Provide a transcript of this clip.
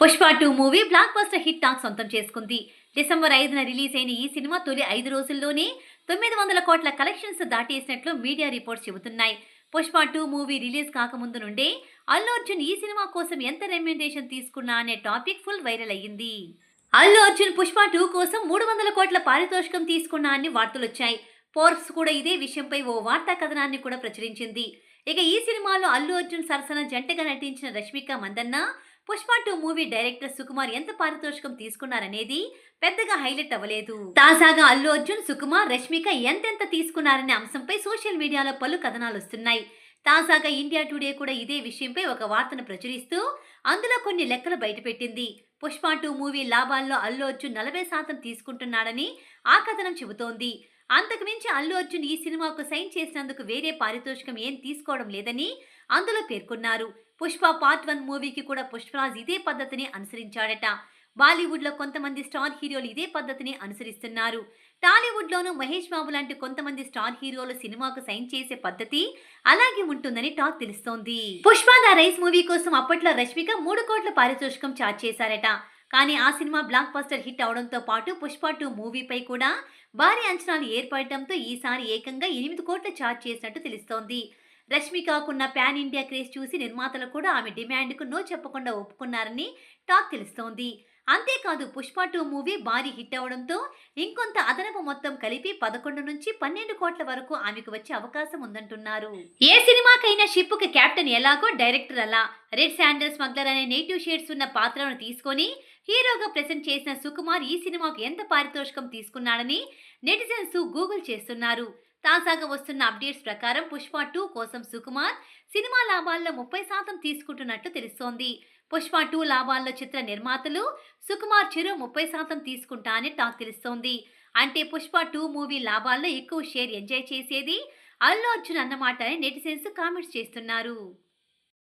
Pushpa two movie blockbuster hit talk సొంతం చేసుకుంది. December ఐదున రిలీజ్ అయిన ఈ సినిమా తొలి ఐదు రోజుల్లోనే తొమ్మిది వందల కోట్ల కలెక్షన్స్ దాటేసినట్లు మీడియా రిపోర్ట్స్ చెబుతున్నాయి. పుష్ప టూ మూవీ రిలీజ్ కాకముందు నుండే అల్లు అర్జున్ ఈ సినిమా కోసం ఎంత రెమ్యునరేషన్ తీసుకున్నా అనే టాపిక్ ఫుల్ వైరల్ అయ్యింది. అల్లు అర్జున్ పుష్ప టూ కోసం మూడు వందల కోట్ల పారితోషికం తీసుకున్నా అని వార్తలొచ్చాయి. ఫోర్బ్స్ కూడా ఇదే విషయంపై ఓ వార్తా కథనాన్ని కూడా ప్రచురించింది. ఇక ఈ సినిమాలో అల్లు అర్జున్ సరసన జంటగా నటించిన Rashmika Mandanna Pushpa two movie director Sukumar ఎంత పారితోషికం తీసుకున్నారనేది పెద్దగా హైలైట్ అవ్వలేదు. తాజాగా అల్లు అర్జున్ సుకుమార్ రష్మిక ఎంతెంత తీసుకున్నారనే అంశంపై సోషల్ మీడియాలో పలు కథనాలు వస్తున్నాయి. తాజాగా ఇండియా టుడే కూడా ఇదే విషయంపై ఒక వార్తను ప్రచురిస్తూ అందులో కొన్ని లెక్కలు బయటపెట్టింది. పుష్ప టూ మూవీ లాభాల్లో అల్లు అర్జున్ నలభై శాతం తీసుకుంటున్నాడని ఆ కథనం చెబుతోంది. అంతకుమించి అల్లు అర్జున్ ఈ సినిమాకు సైన్ చేసినందుకు వేరే పారితోషికం ఏం తీసుకోవడం లేదని అందులో పేర్కొన్నారు. పుష్ప పార్ట్ వన్ మూవీకి కూడా పుష్పరాజ్ ఇదే పద్ధతిని అనుసరించాడట. బాలీవుడ్లో కొంతమంది స్టార్ హీరోలు ఇదే పద్ధతిని అనుసరిస్తున్నారు. టాలీవుడ్లోనూ మహేష్ బాబు లాంటి కొంతమంది స్టార్ హీరోలు సినిమాకు సైన్ చేసే పద్ధతి అలాగే ఉంటుందని టాక్ తెలుస్తోంది. పుష్ప ద రైస్ మూవీ కోసం అప్పట్లో రష్మిక మూడు కోట్ల పారితోషికం ఛార్జ్ చేశారట. కానీ ఆ సినిమా బ్లాక్ బస్టర్ హిట్ అవడంతో పాటు పుష్ప టూ మూవీపై కూడా భారీ అంచనాలు ఏర్పడటంతో ఈసారి ఏకంగా ఎనిమిది కోట్ల ఛార్జ్ చేసినట్టు తెలుస్తోంది. రష్మికకున్న ప్యాన్ ఇండియా క్రేజ్ చూసి నిర్మాతలు కూడా ఆమె డిమాండ్కు నో చెప్పకుండా ఒప్పుకున్నారని టాక్ తెలుస్తోంది. అంతేకాదు పుష్ప టూ మూవీ భారీ హిట్ అవడంతో ఇంకొంత అదనపు మొత్తం కలిపి పదకొండు నుంచి పన్నెండు కోట్ల వరకు ఆమెకు వచ్చే అవకాశం ఉందంటున్నారు. ఏ సినిమాకైనా షిప్కు కెప్టెన్ ఎలాగో డైరెక్టర్ అలా. రెడ్ శాండల్ స్మగ్లర్ అనే నేటివ్ షేడ్స్ ఉన్న పాత్రను తీసుకొని హీరోగా ప్రెసెంట్ చేసిన సుకుమార్ ఈ సినిమాకు ఎంత పారితోషికం తీసుకున్నాడని నెటిజన్స్ గూగుల్ చేస్తున్నారు. తాజాగా వస్తున్న అప్డేట్స్ ప్రకారం పుష్ప టూ కోసం సుకుమార్ సినిమా లాభాల్లో ముప్పై శాతం తీసుకుంటున్నట్లు తెలుస్తోంది. పుష్ప టూ లాభాల్లో చిత్ర నిర్మాతలు సుకుమార్ చిరు ముప్పై శాతం తీసుకుంటా అని టాక్ తెలుస్తోంది. అంటే పుష్ప టూ మూవీ లాభాల్లో ఎక్కువ షేర్ ఎంజాయ్ చేసేది అల్లు అర్జున్ అన్నమాట అని నెటిజన్స్ కామెంట్స్ చేస్తున్నారు.